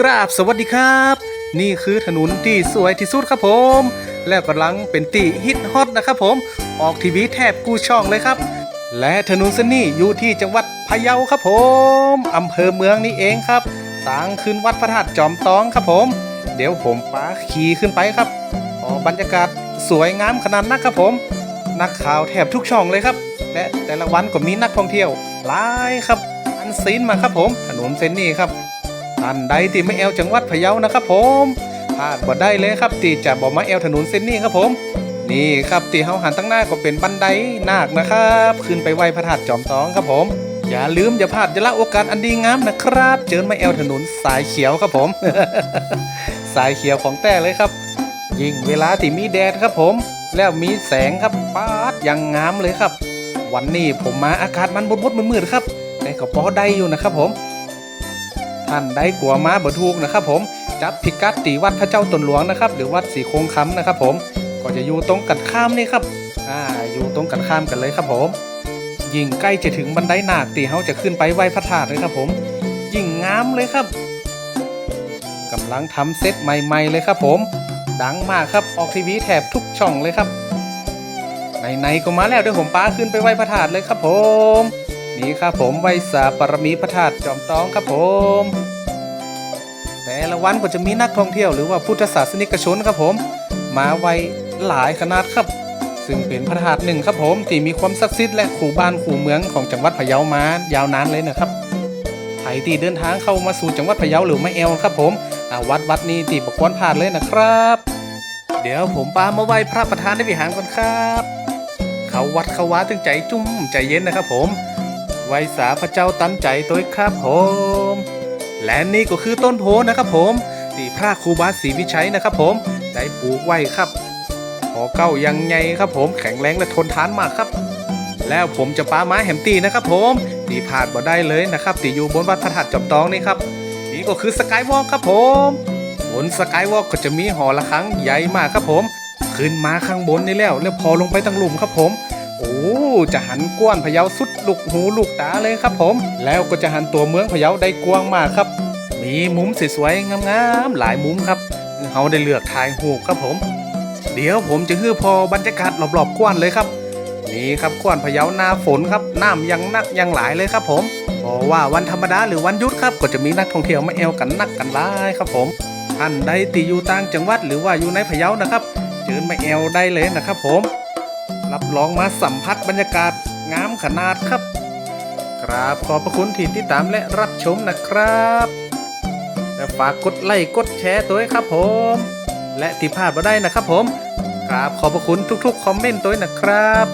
กราบสวัสดีครับ นี่คือถนนที่สวยที่สุดครับผม แล้วกำลังเป็นตีฮิตฮอตนะครับผม ออกทีวีแทบกู้ช่องเลยครับ และถนนเส้นนี้อยู่ที่จังหวัดพะเยาครับผมอำเภอเมืองนี่เองครับทางขึ้นวัดพระธาตุจอมตองครับผม เดี๋ยวผมป้าขี่ขึ้นไปครับออบรรยากาศสวยงามขนาดนักครับผม นักข่าวแทบทุกช่องเลยครับ และแต่ละวันก็มีนักท่องเที่ยวหลายครับ อันซีนมาครับผมถนนเส้นนี้ครับ ท่านใดที่ไม่แอวจังหวัดพะเยานะครับผมพลาดบ่ได้เลยครับที่จะบอกมาแอวถนนเส้นนี้ครับผม นี่ครับที่เฮาหันตั้งหน้าก็เป็นบันไดนาคนะครับ ขึ้นไปไหว้พระธาตุจอมทองครับผม อย่าลืมอย่าพลาดจะละโอกาสอันดีงามนะครับ เจิญมาแอวถนนสายเขียวครับผม สายเขียวของแต่เลยครับ ยิ่งเวลาที่มีแดดครับผม แล้วมีแสงครับป๊าดยังงามเลยครับ วันนี้ผมมาอากาศมันบดๆมืดๆครับแต่ก็พอได้อยู่นะครับผม ท่านได้กลัวมาบ่ถูกนะครับ ผมจับพิกัดตีวัดพระเจ้าตนหลวงนะครับ หรือวัดสีโคงคำนะครับ ผมก็จะอยู่ตรงกันข้ามนี่ครับอ่าอยู่ตรงกันข้ามกันเลยครับผมยิ่งใกล้จะถึงบันไดนาคตีเขาจะขึ้นไปไหว้พระธาตุเลยครับ ผมยิ่งงามเลยครับกำลังทำเซตใหม่ๆเลยครับผม ดังมากครับออกทีวีแถบทุกช่องเลยครับไหนๆก็มาแล้วเดี๋ยวผมป้าขึ้นไปไหว้พระธาตุเลยครับผม นี่ครับผมไวสาปรมีพระธาตุจอมตองครับผม แต่ละวันก็จะมีนักท่องเที่ยวหรือว่าพุทธศาสนิกชนครับผม มาไว้หลายขนาดครับ ซึ่งเป็นพระธาตุหนึ่งครับผมที่มีความศักดิ์สิทธิ์และขู่บ้านขู่เมืองของจังหวัดพะเยามายาวนานเลยนะครับใครที่เดินทางเข้ามาสู่จังหวัดพะเยาหรือไม่แอลครับผมวัดวัดนี้ที่ประกวนผ่านเลยนะครับ เดี๋ยวผมปามาไหว้พระประธานในวิหารก่อนครับ เขาวัดเขาวาถึงใจจุ้มใจเย็นนะครับผม ไว้สาพระเจ้าตันใจตัวครับผม และนี่ก็คือต้นโพนะครับผมที่พระครูบาศรีวิชัยนะครับผมได้ปลูกไว้ครับพอเก้ายังไงครับผมแข็งแรงและทนทานมากครับ แล้วผมจะปาไม้แหมตีนะครับผมตีพลาดบ่ได้เลยนะครับตีอยู่บนวัดพระธาตุจอมตองนี่ครับนี่ก็คือสกายวอล์กครับผมบนสกายวอล์กก็จะมีหอระฆังใหญ่มากครับผม ขึ้นมาข้างบนนี่แล้วแล้วพอลงไปตั้งหลุมครับผม โอ้จะหันกว้านพะเยาสุดลูกหูลูกตาเลยครับผม แล้วก็จะหันตัวเมืองพะเยาได้กว้างมากครับ มีมุมสวยๆงามๆหลายมุมครับเขาได้เลือกถ่ายรูครับผม เดี๋ยวผมจะฮื้อพอบรรยากาศรอบๆกว้านเลยครับนี่ครับกว้านพะเยาหน้าฝนครับน้ำยังนักยังหลายเลยครับผมเพราะว่าวันธรรมดาหรือวันหยุดครับ ก็จะมีนักท่องเที่ยวมาแอวกันนักกันหลายครับผมท่านใดที่อยู่ต่างจังหวัดหรือว่าอยู่ในพะเยานะครับเชิญมาแอวได้เลยนะครับผม รับรองมาสัมผัสบรรยากาศงามขนาดครับกราบขอบพระคุณที่ติดตามและรับชมนะครับและฝากกดไลค์กดแชร์ตัวครับผม และที่พลาดมาได้นะครับผมกราบขอบพระคุณทุกๆ คอมเมนต์ตัวนะครับ